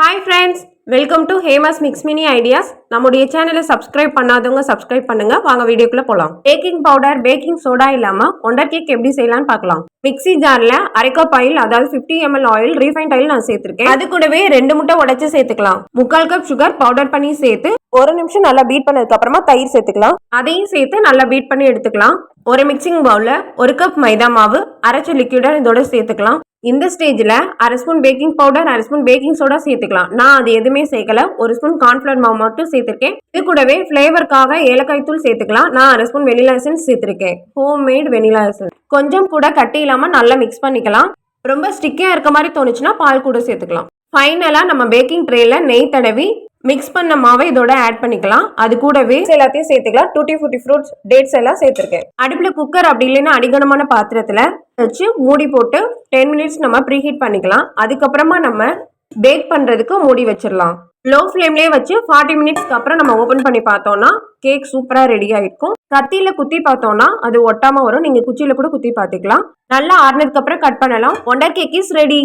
Hi friends welcome to Hemas mix mini ideas நம்முடைய சேனலை subscribe பண்ணாதவங்க சப்ஸ்கிரைப் பண்ணுங்க. வாங்க வீடியோக்குள்ள போலாம். பேக்கிங் பவுடர் பேக்கிங் சோடா இல்லாமல் ஒண்டர் கேக் எப்படி செய்யலாம்னு பார்க்கலாம். மிக்ஸி ஜாரில் அரை கப் ஆயில் அதாவது fifty ml oil refined oil நான் சேர்த்திருக்கேன். அது கூடவே ரெண்டு முட்டை உடச்சி சேர்த்துக்கலாம். முக்கால் கப் சுகர் பவுடர் பண்ணி சேர்த்து ஒரு நிமிஷம் நல்லா பீட் பண்ணதுக்கு அப்புறமா தயிர் சேர்த்துக்கலாம். அதையும் சேர்த்து நல்லா பீட் பண்ணி எடுத்துக்கலாம். ஒரு மிக்சிங் பவுலில் ஒரு கப் மைதா மாவு அரைச்ச லிக்யூடர் இதோட சேர்த்துக்கலாம். இந்த ஸ்டேஜில் அரை ஸ்பூன் பேக்கிங் பவுடர் அரை ஸ்பூன் பேக்கிங் சோடா சேர்த்துக்கலாம். நான் அது எதுவுமே சேர்க்கல. ஒரு ஸ்பூன் கார்ன்ஃப்ளவர் மாவு மட்டும் சேர்த்துருக்கேன். இது கூடவே ஃப்ளேவருக்காக ஏலக்காய் தூள் சேர்த்துக்கலாம். நான் அரை ஸ்பூன் வெனிலா எசன்ஸ் சேர்த்துருக்கேன். ஹோம் மேட் வெனிலா எசன்ஸ் கொஞ்சம் கூட கட்டி இல்லாமல் நல்லா மிக்ஸ் பண்ணிக்கலாம். ரொம்ப ஸ்டிக்கியாக இருக்க மாதிரி தோணுச்சுன்னா பால் கூட சேர்த்துக்கலாம். ஃபைனலாக நம்ம பேக்கிங் ட்ரேயில் நெய் தடவி மிக்ஸ் பண்ண மாவை இதோட ஆட் பண்ணிக்கலாம். அது கூடவே எல்லாத்தையும் சேர்த்துக்கலாம். டூட்டி ஃபுட்டி ஃப்ரூட்ஸ் டேட்ஸ் எல்லாம் சேர்த்துருக்கேன். அடுப்பில் குக்கர் அப்படி இல்லைன்னா அடிகனமான பாத்திரத்தில் வச்சு மூடி போட்டு டென் மினிட்ஸ் நம்ம ப்ரீஹீட் பண்ணிக்கலாம். அதுக்கப்புறமா நம்ம பேக் பண்ணுறதுக்கு மூடி வச்சிடலாம். லோ ஃப்ளேம்லேயே வச்சு ஃபார்ட்டி மினிட்ஸ்க்கு அப்புறம் நம்ம ஓப்பன் பண்ணி பார்த்தோம்னா கேக் சூப்பராக ரெடி ஆகிருக்கும் கத்தியில் குத்தி பார்த்தோம்னா அது ஒட்டாமல் வரும். நீங்கள் குச்சியில் கூட குத்தி பார்த்துக்கலாம். நல்லா ஆறுனதுக்கப்புறம் கட் பண்ணலாம். Wonder cake is ready